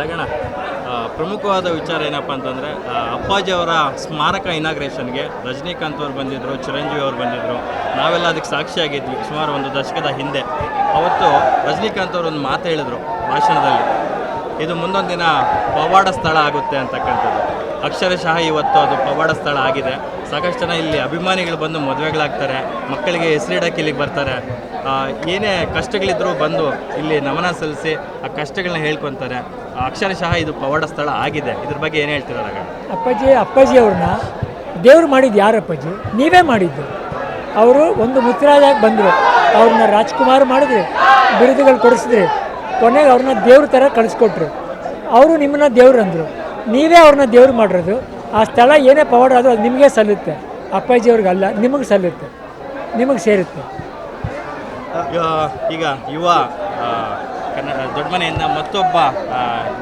ರಾಗಣ ಪ್ರಮುಖವಾದ ವಿಚಾರ ಏನಪ್ಪ ಅಂತಂದರೆ ಅಪ್ಪಾಜಿ ಅವರ ಸ್ಮಾರಕ ಇನಾಗ್ರೇಷನ್ಗೆ ರಜನಿಕಾಂತ್ ಅವರು ಬಂದಿದ್ದರು ಚಿರಂಜೀವಿ ಅವರು ಬಂದಿದ್ದರು ನಾವೆಲ್ಲ ಅದಕ್ಕೆ ಸಾಕ್ಷಿಯಾಗಿದ್ವಿ ಸುಮಾರು ಒಂದು ದಶಕದ ಹಿಂದೆ. ಅವತ್ತು ರಜನಿಕಾಂತ್ ಅವರು ಒಂದು ಮಾತು ಹೇಳಿದರು ಭಾಷಣದಲ್ಲಿ. ಇದು ಮುಂದೊಂದು ದಿನ ಪವಾಡ ಸ್ಥಳ ಆಗುತ್ತೆ ಅಂತಕ್ಕಂಥದ್ದು. ಅಕ್ಷರಶಃ ಇವತ್ತು ಅದು ಪವಾಡ ಸ್ಥಳ ಆಗಿದೆ. ಸಾಕಷ್ಟು ಜನ ಇಲ್ಲಿ ಅಭಿಮಾನಿಗಳು ಬಂದು ಮದುವೆಗಳಾಗ್ತಾರೆ, ಮಕ್ಕಳಿಗೆ ಹೆಸರಿಡಕ್ಕೆ ಇಲ್ಲಿಗೆ ಬರ್ತಾರೆ. ಏನೇ ಕಷ್ಟಗಳಿದ್ರೂ ಬಂದು ಇಲ್ಲಿ ನಮನ ಸಲ್ಲಿಸಿ ಆ ಕಷ್ಟಗಳನ್ನ ಹೇಳ್ಕೊತಾರೆ. ಅಕ್ಷರಶಃ ಇದು ಪವಾಡ ಸ್ಥಳ ಆಗಿದೆ. ಇದ್ರ ಬಗ್ಗೆ ಏನು ಹೇಳ್ತೀರಾ ಅಪ್ಪಾಜಿ ಅಪ್ಪಾಜಿ ಅವ್ರನ್ನ ದೇವ್ರು ಮಾಡಿದ್ದು ಯಾರು ಅಪ್ಪಾಜಿ? ನೀವೇ ಮಾಡಿದ್ದು. ಅವರು ಒಂದು ಮುತ್ತರಾಜಾಗಿ ಬಂದರು. ಅವ್ರನ್ನ ರಾಜ್ಕುಮಾರ್ ಮಾಡಿದ್ರಿ. ಬಿರುದುಗಳು ಕೊಡಿಸಿದ್ರಿ. ಕೊನೆಗೆ ಅವ್ರನ್ನ ದೇವ್ರ ಥರ ಕಳಿಸ್ಕೊಟ್ರು. ಅವರು ನಿಮ್ಮನ್ನ ದೇವ್ರು ಅಂದರು. ನೀವೇ ಅವ್ರನ್ನ ದೇವ್ರು ಮಾಡಿರೋದು. ಆ ಸ್ಥಳ ಏನೇ ಪವಾಡ ಆದರೂ ಅದು ನಿಮಗೆ ಸಲ್ಲುತ್ತೆ. ಅಪ್ಪಾಜಿ ಅವ್ರಿಗಲ್ಲ ನಿಮಗೆ ಸಲ್ಲುತ್ತೆ. ನಿಮಗೆ ಸೇರುತ್ತೆ. ಯಾ- ಈಗ ಯುವ ಕನ್ನಡ ದೊಡ್ಡ ಮನೆಯಿಂದ ಮತ್ತೊಬ್ಬ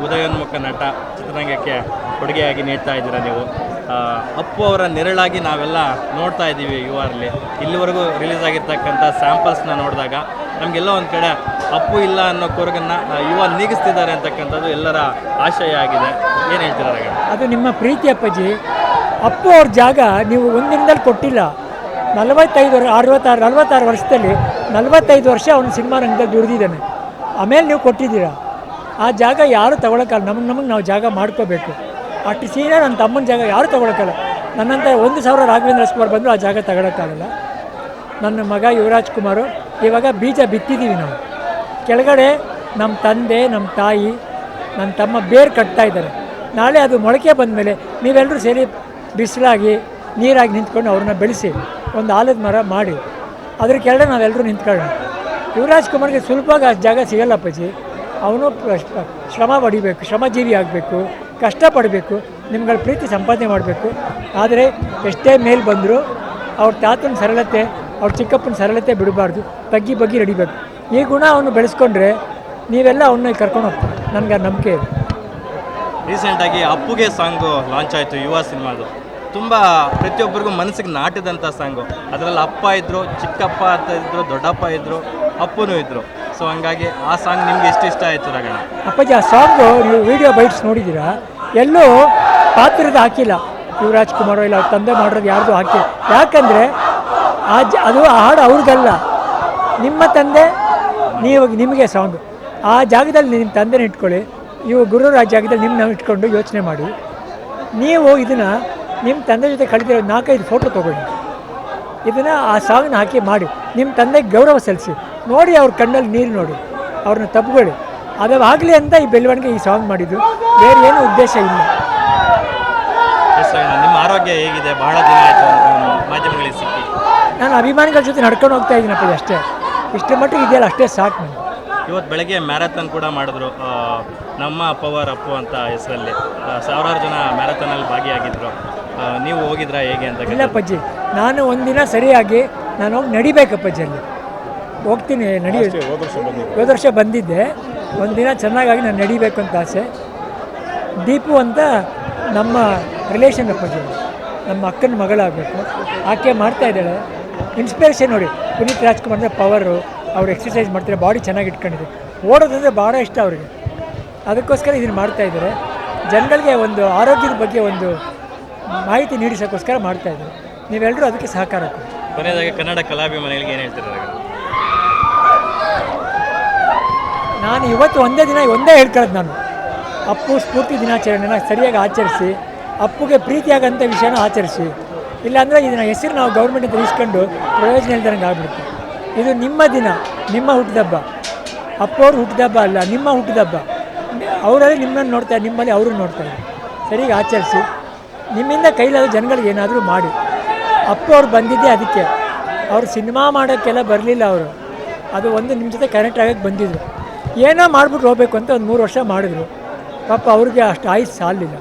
ಉದಯೋನ್ಮುಖ ನಟ ಚಿತ್ರರಂಗಕ್ಕೆ ಕೊಡುಗೆಯಾಗಿ ನೀಡ್ತಾ ಇದ್ದೀರಾ ನೀವು. ಅಪ್ಪು ಅವರ ನೆರಳಾಗಿ ನಾವೆಲ್ಲ ನೋಡ್ತಾ ಇದ್ದೀವಿ ಯುವರಲ್ಲಿ ಇಲ್ಲಿವರೆಗೂ ರಿಲೀಸ್ ಆಗಿರ್ತಕ್ಕಂಥ ಸ್ಯಾಂಪಲ್ಸ್ನ ನೋಡಿದಾಗ ನಮಗೆಲ್ಲ ಒಂದು ಕಡೆ ಅಪ್ಪು ಇಲ್ಲ ಅನ್ನೋ ಕೊರಗನ್ನು ಯುವ ನೀಗಿಸ್ತಿದ್ದಾರೆ ಅಂತಕ್ಕಂಥದ್ದು ಎಲ್ಲರ ಆಶಯ ಆಗಿದೆ. ಏನು ಹೇಳ್ತೀರಾ ಅದು ನಿಮ್ಮ ಪ್ರೀತಿ ಅಪ್ಪಾಜಿ. ಅಪ್ಪು ಅವ್ರ ಜಾಗ ನೀವು ಒಂದಿನದಲ್ಲಿ ಕೊಟ್ಟಿಲ್ಲ. ನಲವತ್ತೈದು ವರ್ಷ ಅರವತ್ತಾರು, ನಲವತ್ತಾರು ವರ್ಷದಲ್ಲಿ ನಲವತ್ತೈದು ವರ್ಷ ಅವನು ಸಿನಿಮಾ ರಂಗದಲ್ಲಿ ದುಡಿದಿದ್ದಾನೆ. ಆಮೇಲೆ ನೀವು ಕೊಟ್ಟಿದ್ದೀರಾ? ಆ ಜಾಗ ಯಾರು ತಗೊಳಕ್ಕಲ್ಲ. ನಮಗೆ ನಮಗೆ ನಾವು ಜಾಗ ಮಾಡ್ಕೋಬೇಕು. ಅಷ್ಟು ಸೀನಿಯರ್ ನನ್ನ ತಮ್ಮನ ಜಾಗ ಯಾರು ತಗೊಳಕ್ಕಲ್ಲ. ನನ್ನಂತ ಒಂದು ಸಾವಿರ ರಾಘವೇಂದ್ರ ಕುಮಾರ್ ಬಂದರೂ ಆ ಜಾಗ ತಗೊಳಕ್ಕಾಗಲ್ಲ. ನನ್ನ ಮಗ ಯುವರಾಜ್ ಕುಮಾರು, ಇವಾಗ ಬೀಜ ಬಿತ್ತಿದ್ದೀವಿ ನಾವು. ಕೆಳಗಡೆ ನಮ್ಮ ತಂದೆ ನಮ್ಮ ತಾಯಿ ನನ್ನ ತಮ್ಮ ಬೇರು ಕಟ್ತಾ ಇದ್ದಾರೆ. ನಾಳೆ ಅದು ಮೊಳಕೆ ಬಂದ ಮೇಲೆ ನೀವೆಲ್ಲರೂ ಸೇರಿ ಬಿಸಿಲಾಗಿ, ನೀರಾಗಿ ನಿಂತ್ಕೊಂಡು ಅವ್ರನ್ನ ಬೆಳೆಸಿ, ಒಂದು ಆಲದ ಮರ ಮಾಡಿ. ಅದ್ರ ಕೆಳಗಡೆ ನಾವೆಲ್ಲರೂ ನಿಂತ್ಕೊಳ್ಳೋಣ. ಯುವರಾಜ್ ಕುಮಾರ್ಗೆ ಆ ಜಾಗ ಸಿಗಲ್ಲ ಅಪ್ಪಾಜಿ. ಅವನು ಶ್ರಮ ಪಡಿಬೇಕು, ಶ್ರಮಜೀವಿ ಆಗಬೇಕು ಕಷ್ಟಪಡಬೇಕು ನಿಮ್ಗಳ ಪ್ರೀತಿ ಸಂಪಾದನೆ ಮಾಡಬೇಕು. ಆದರೆ ಎಷ್ಟೇ ಮೇಲೆ ಬಂದರೂ ಅವ್ರ ತಾತನ ಸರಳತೆ, ಅವ್ರ ಚಿಕ್ಕಪ್ಪನ ಸರಳತೆ ಬಿಡಬಾರ್ದು ತಗ್ಗಿ ಬಗ್ಗಿ ನಡಿಬೇಕು. ಈ ಗುಣ ಅವನು ಬೆಳೆಸ್ಕೊಂಡ್ರೆ ನೀವೆಲ್ಲ ಅವನ್ನ ಕರ್ಕೊಂಡು ಹೋಗ್ತಾರೆ. ನನಗೆ ನಂಬಿಕೆ ಇದೆ. ರೀಸೆಂಟಾಗಿ ಅಪ್ಪುಗೆ ಸಾಂಗು ಲಾಂಚ್ ಆಯಿತು, ಯುವ ಸಿನಿಮಾದು. ತುಂಬ ಪ್ರತಿಯೊಬ್ಬರಿಗೂ ಮನಸ್ಸಿಗೆ ನಾಟಿದಂಥ ಸಾಂಗು. ಅದರಲ್ಲಿ ಅಪ್ಪ ಇದ್ದರು ಚಿಕ್ಕಪ್ಪ ಅಂತ ಇದ್ದರು ದೊಡ್ಡಪ್ಪ ಇದ್ದರು ಅಪ್ಪನೂ ಇದ್ದರು ಸೊ ಹಂಗಾಗಿ ಆ ಸಾಂಗ್ ನಿಮ್ಗೆ ಎಷ್ಟು ಇಷ್ಟ ಆಯಿತು ರಗಣ? ಅಪ್ಪಾಜಿ, ಆ ಸಾಂಗು ನೀವು ವಿಡಿಯೋ ಬೈಟ್ಸ್ ನೋಡಿದ್ದೀರಾ? ಎಲ್ಲೂ ಪಾತ್ರದ ಹಾಕಿಲ್ಲ. ಯುವರಾಜ್ ಕುಮಾರ್ ಇಲ್ಲ ಅವ್ರ ತಂದೆ ಮಾಡೋದು ಯಾರ್ದು ಹಾಕಿಲ್ಲ. ಯಾಕಂದರೆ ಆ ಅದು ಆ ಹಾಡು ಅವ್ರಿಗಲ್ಲ ನಿಮ್ಮ ತಂದೆ, ನೀವು, ನಿಮಗೆ ಸಾಂಗ್ ಆ ಜಾಗದಲ್ಲಿ ನಿಮ್ಮ ತಂದೆನ ಇಟ್ಕೊಳ್ಳಿ. ಇವು ಗುರುರಾಜ್ ಜಾಗದಲ್ಲಿ ನಿಮ್ಮನ್ನ ಇಟ್ಕೊಂಡು ಯೋಚನೆ ಮಾಡಿ. ನೀವು ಇದನ್ನು ನಿಮ್ಮ ತಂದೆ ಜೊತೆ ಕಳೆದಿರೋ ನಾಲ್ಕೈದು ಫೋಟೋ ತೊಗೊಳ್ಳಿ. ಇದನ್ನು ಆ ಸಾಂಗ್ನ ಹಾಕಿ ಮಾಡಿ. ನಿಮ್ಮ ತಂದೆಗೆ ಗೌರವ ಸಲ್ಲಿಸಿ. ನೋಡಿ ಅವ್ರ ಕಣ್ಣಲ್ಲಿ ನೀರು ನೋಡಿ. ಅವ್ರನ್ನ ತಪ್ಪುಗಳು ಅದು ಆಗಲಿ ಅಂತ ಈ ಬೆಳವಣಿಗೆ ಈ ಸಾಂಗ್ ಮಾಡಿದ್ದು. ಬೇರೆ ಏನು ಉದ್ದೇಶ ಇಲ್ಲ. ನಿಮ್ಮ ಆರೋಗ್ಯ ಹೇಗಿದೆ? ಬಹಳ ದಿನ ಆಯಿತು ಮಾಧ್ಯಮಗಳಿಗೆ ಸಿಕ್ಕಿ. ನಾನು ಅಭಿಮಾನಿಗಳ ಜೊತೆ ನಡ್ಕೊಂಡು ಹೋಗ್ತಾ ಇದ್ದೀನಪ್ಪ ಅಷ್ಟೇ. ಇಷ್ಟೇ ಮಟ್ಟಿಗೆ ಇದೆಯಲ್ಲ ಅಷ್ಟೇ ಸಾಕು ನನಗೆ. ಇವತ್ತು ಬೆಳಗ್ಗೆ ಮ್ಯಾರಥಾನ್ ಕೂಡ ಮಾಡಿದ್ರು. ನಮ್ಮ ಪವರ್ ಅಪ್ಪು ಅಂತ ಹೆಸರಲ್ಲಿ ಸಾವಿರಾರು ಜನ ಮ್ಯಾರಥಾನಲ್ಲಿ ಭಾಗಿಯಾಗಿದ್ದರು ನೀವು ಹೋಗಿದ್ರಾ ಹೇಗೆ ಅಂತ ಇಲ್ಲ ಪಜ್ಜಿ ನಾನು ಒಂದಿನ ಸರಿಯಾಗಿ ನಾನು ಹೋಗಿ ನಡಿಬೇಕಪ್ಪ ಅಲ್ಲಿ. ಹೋಗ್ತೀನಿ ನಡಿ. ಹೋದ ವರ್ಷ ಬಂದಿದ್ದೆ. ಒಂದು ದಿನ ಚೆನ್ನಾಗಾಗಿ ನಾನು ನಡಿಬೇಕು ಅಂತ ಆಸೆ. ದೀಪು ಅಂತ ನಮ್ಮ ರಿಲೇಷನ್ ಅಪ್ಪಾಜಿ ನಮ್ಮ ಅಕ್ಕನ ಮಗಳಾಗಬೇಕು. ಆಕೆ ಮಾಡ್ತಾ ಇದ್ದಾಳೆ. ಇನ್ಸ್ಪಿರೇಷನ್ ನೋಡಿ ಪುನೀತ್ ರಾಜ್ಕುಮಾರ್ ಅಂದರೆ ಪವರು ಅವ್ರು ಎಕ್ಸಸೈಸ್ ಮಾಡ್ತಾರೆ ಬಾಡಿ ಚೆನ್ನಾಗಿ ಇಟ್ಕೊಂಡಿದೆ. ಓಡೋದಂದರೆ ಭಾಳ ಇಷ್ಟ ಅವರಿಗೆ. ಅದಕ್ಕೋಸ್ಕರ ಇದನ್ನು ಮಾಡ್ತಾ ಇದ್ದಾರೆ. ಜನಗಳಿಗೆ ಒಂದು ಆರೋಗ್ಯದ ಬಗ್ಗೆ ಒಂದು ಮಾಹಿತಿ ನೀಡಿಸೋಕ್ಕೋಸ್ಕರ ಮಾಡ್ತಾ ಇದ್ದಾರೆ. ನೀವೆಲ್ಲರೂ ಅದಕ್ಕೆ ಸಹಕಾರ ಕೊಡಿ. ಕೊನೆಯದಾಗಿ ಕನ್ನಡ ಕಲಾಭಿಮಾನಿಗಳಿಗೆ ಏನು ಹೇಳ್ತೀರಾ ರಗಣ ನಾನು ಇವತ್ತು ಒಂದೇ ದಿನ ಒಂದೇ ಹೇಳ್ಕೊಳ್ಳೋದು ನಾನು. ಅಪ್ಪು ಸ್ಫೂರ್ತಿ ದಿನಾಚರಣೆನ ಸರಿಯಾಗಿ ಆಚರಿಸಿ, ಅಪ್ಪುಗೆ ಪ್ರೀತಿಯಾಗಂಥ ವಿಷಯನ ಆಚರಿಸಿ. ಇಲ್ಲಾಂದರೆ ಇದನ್ನ ಹೆಸರು ನಾವು ಗೌರ್ಮೆಂಟ್ ಹತ್ರ ಇಸ್ಕೊಂಡು ಪ್ರಯೋಜನ ಇಲ್ದಂಗೆ ಆಗ್ಬಿಡುತ್ತೆ. ಇದು ನಿಮ್ಮ ದಿನ, ನಿಮ್ಮ ಹುಟ್ಟಿದಬ್ಬ. ಅಪ್ಪವ್ರು ಹುಟ್ಟಿದಬ್ಬ ಅಲ್ಲ, ನಿಮ್ಮ ಹುಟ್ಟಿದಬ್ಬ. ಅವರಲ್ಲಿ ನಿಮ್ಮನ್ನು ನೋಡ್ತಾರೆ ನಿಮ್ಮಲ್ಲಿ ಅವರು ನೋಡ್ತಾರೆ ಸರಿಯಾಗಿ ಆಚರಿಸಿ. ನಿಮ್ಮಿಂದ ಕೈಲಾದ ಜನಗಳಿಗೆ ಏನಾದರೂ ಮಾಡಿ. ಅಪ್ಪು ಅವ್ರು ಬಂದಿದ್ದೇ ಅದಕ್ಕೆ. ಅವರು ಸಿನಿಮಾ ಮಾಡೋಕ್ಕೆಲ್ಲ ಬರಲಿಲ್ಲ ಅವರು. ಅದು ಒಂದು ನಿಮ್ಮ ಜೊತೆ ಕನೆಕ್ಟ್ ಆಗೋಕ್ಕೆ ಬಂದಿದ್ರು. ಏನೋ ಮಾಡಿಬಿಟ್ಟು ಹೋಗಬೇಕು ಅಂತ ಒಂದು ಮೂರು ವರ್ಷ ಮಾಡಿದ್ರು. ಪಾಪ ಅವ್ರಿಗೆ ಅಷ್ಟು ಆಯ್ತು ಸಾಲಿಲ್ಲ.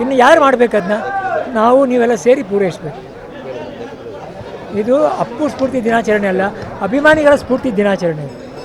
ಇನ್ನು ಯಾರು ಮಾಡ್ಬೇಕು ಅದನ್ನ ನಾವು, ನೀವೆಲ್ಲ ಸೇರಿ ಪೂರೈಸಬೇಕು. ಇದು ಅಪ್ಪು ಸ್ಫೂರ್ತಿ ದಿನಾಚರಣೆ ಅಲ್ಲ, ಅಭಿಮಾನಿಗಳ ಸ್ಫೂರ್ತಿ ದಿನಾಚರಣೆ.